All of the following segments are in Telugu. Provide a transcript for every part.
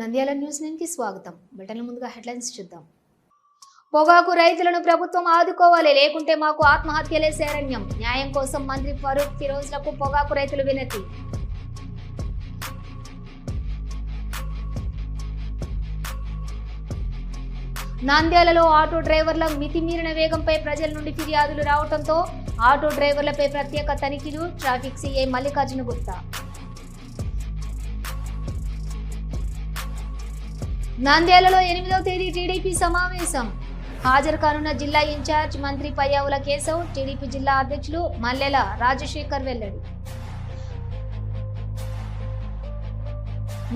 నంద్యాల న్యూస్కి స్వాగతం. బటన్ల ముందుగా హెడ్లైన్స్ చూద్దాం. పొగాకు రైతులను ప్రభుత్వం ఆదుకోవాలి లేకుంటే మాకు ఆత్మహత్యలే శరణ్యం. న్యాయం కోసం మంత్రి ఫరూక్ ఫిరోజ్లకు పొగాకు రైతులు వినతి. నంద్యాలలో ఆటో డ్రైవర్ల మితిమీరిన వేగంపై ప్రజల నుండి ఫిర్యాదులు రావడంతో ఆటో డ్రైవర్లపై ప్రత్యేక తనిఖీలు ట్రాఫిక్ సీఐ మల్లికార్జున గుప్తా నంద్యాలలో ఎనిమిదవ తేదీ టీడీపీ సమావేశం. హాజరు కానున్న జిల్లా ఇన్ఛార్జ్ మంత్రి పయ్యావుల కేశవ్ టీడీపీ జిల్లా అధ్యక్షులు మల్లెల రాజశేఖర్ వెల్లడి.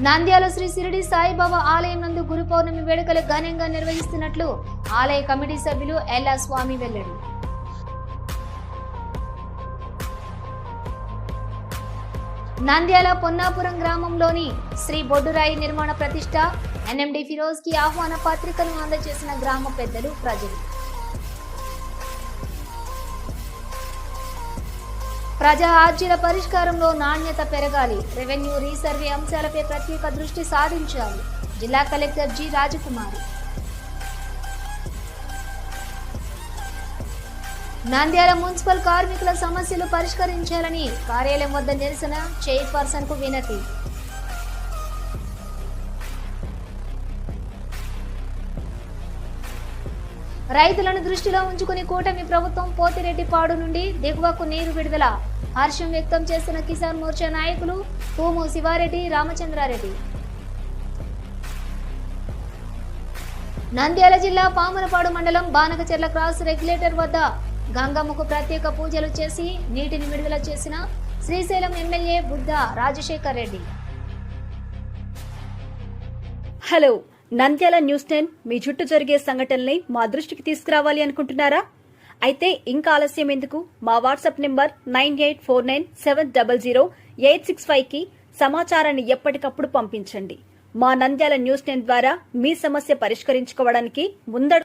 నంద్యాల శ్రీ సిరిడి సాయిబాబా ఆలయం నందు గురు పౌర్ణమి వేడుకలు ఘనంగా నిర్వహిస్తున్నట్లు ఆలయ కమిటీ సభ్యులు ఎల్లా స్వామి వెల్లడి. నంద్యాల పొన్నాపురం గ్రామంలోని శ్రీ బొడ్డురాయి నిర్మాణ ప్రతిష్ట ఎన్ఎండి ఫిరోజ్కి ఆహ్వాన పత్రికను అందజేసిన గ్రామ పెద్దలు ప్రజలు. ప్రజా ఆర్జీల పరిష్కారంలో నాణ్యత పెరగాలి. రెవెన్యూ రీసర్వే అంశాలపై ప్రత్యేక దృష్టి సాధించాలి జిల్లా collector G Rajakumari. Nandyal municipal కార్మికుల సమస్యలు పరిష్కరించాలని కార్యాలయం వద్ద నిరసన చైర్పర్సన్కు వినతి. రైతులను దృష్టిలో ఉంచుకుని కూటమి ప్రభుత్వం పోతిరెడ్డిపాడు నుండి దిగువకు నీరు విడుదల. హర్షం వ్యక్తం చేస్తున్న కిసాన్ మోర్చా నాయకులు తూము శివారెడ్డి రామచంద్రారెడ్డి. నంద్యాల జిల్లా పామరపాడు మండలం బానకచెర్ల క్రాస్ రెగ్యులేటర్ వద్ద గంగమ్మకు ప్రత్యేక పూజలు చేసి నీటిని విడుదల చేసిన Srisailam MLA Budda Rajasekhar Reddy. Hello Nandyal news ten మీ చుట్టూ జరిగే సంఘటనల్ని మా దృష్టికి తీసుకురావాలి అనుకుంటున్నారా? అయితే ఇంకా ఆలస్యం ఎందుకు? మా WhatsApp number nine eight four nine seven double zero eight six ఫైవ్కి సమాచారాన్ని ఎప్పటికప్పుడు పంపించండి. మా నంద్యాల న్యూస్ టెన్ ద్వారా మీ సమస్య పరిష్కరించుకోవడానికి ముందడు